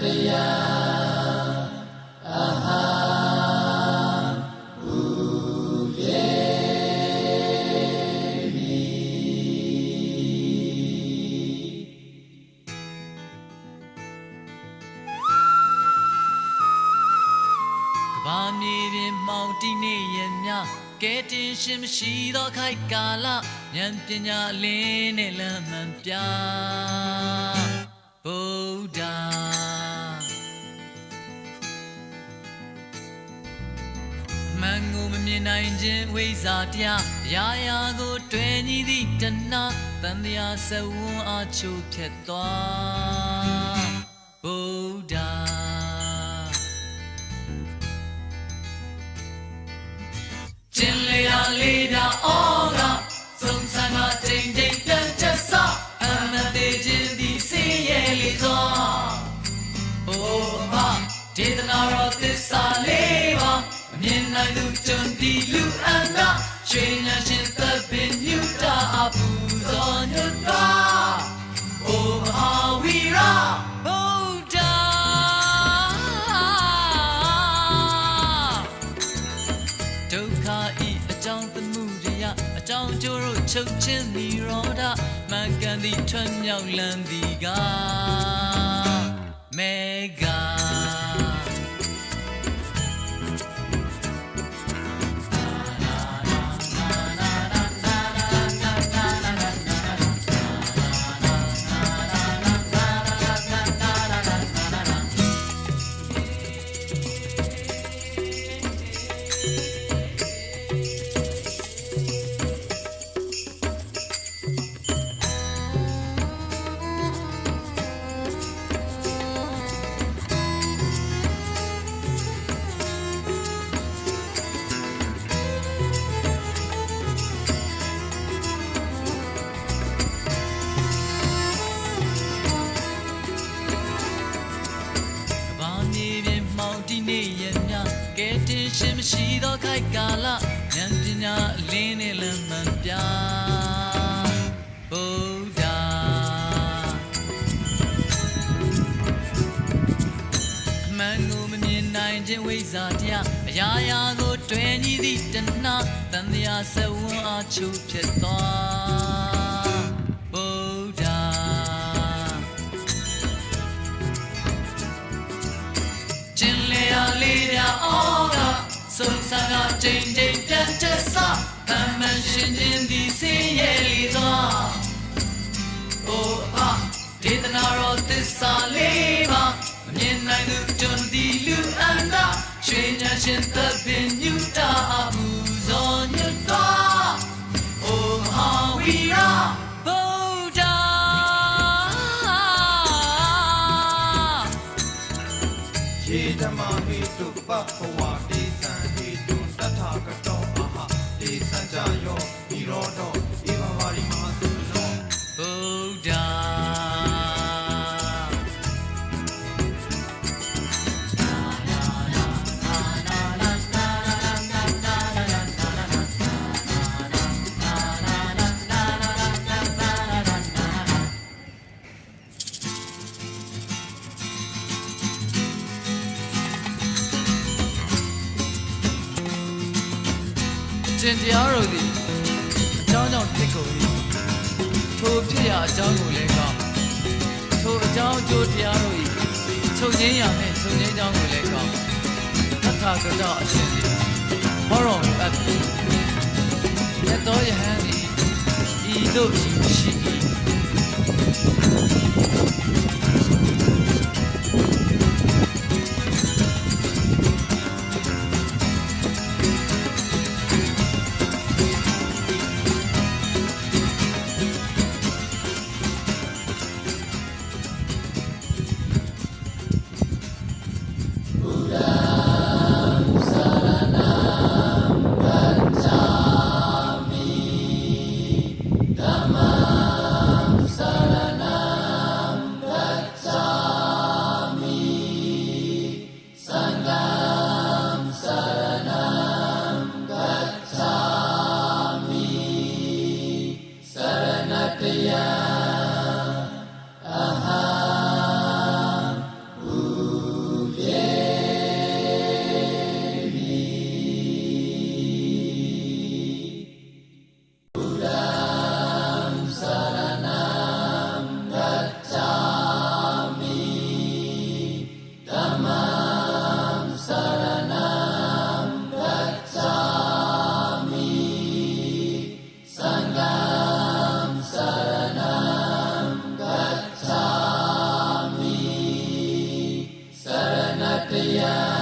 ဘာမြေပြင်မှောင်တိနေရမြကဲတင်ရှင်မရှိသောခိုက်ကာလဉာဏ်ပညာလင်းနဲ့လမ်းမှန်ပြဗုဒ္ဓ မန်ကိုမမြင်နိုင်ခြင်းဝိဇ္ဇာတရားရာရာကိုတွေ့ညီသည့်တဏှတန်တရားဆဝွန်းအားချိုးဖြတ်သွားဗုဒ္ဓကျင်လျာလေး နိုင်သူကြုံဒီလူအန္တရွှေညာရှင်သဗ္ဗညုတာအပူဇော်ညတ်တာအိုမဟာဝီရဗုဒ္ဓဒုက္ခဤအကြောင်းသမှုတရားအကြောင်းကျိုးတို့ချုပ်ချင်းនិရောဓမှန်ကန်သည့်ထွတ်မြောက်လန်းသည်က Mega က မရှိသောခိုက်ကာလဉာဏ်ပညာအလင်းနဲ့လမ်းမှန်ပြဗုဒ္ဓအမှန်ကိုမမြင်နိုင်ခြင်းဝိဇ္ဇာတရားအရာရာကို တွေ့ညီသည့်တဏှတန်တရားဆဝန်းအားချိုးဖြစ်သွား စုံစမ်းကချိန်ချိန်ပြန်ချက်စအမှန်ရှင်ခြင်းဒီစင်းရဲ့လီသောအိုဟာဒေသနာတော်သစ္စာလေးပါမမြင်နိုင်သူကြုံဒီလူအန္တရွှေညာရှင်သဗ္ဗညုတာအမှုဇောညတ်တော်အိုမဟာဝီရဗုဒ္ဓယေဓမ္မာဟိတုပပဝတေ ကျင်တရားတော်သည်အကြောင်းကြောင့်ဖြစ်ကုန်၏ထိုဖြစ်ရာအကြောင်းကိုလည်းကောင်းထိုအကြောင်းအကျိုးတရားတို့၏ချုပ်ငင်းရာနှင့်ချုပ်ငင်းကြောင်းကိုလည်းကောင်းသတ္ထာကတောအရှင်သည်ဟောတော်မူအပ်ပြီမြတ်သောယဟန်သည်ဤသို့ရှိရှိ၏ Yeah.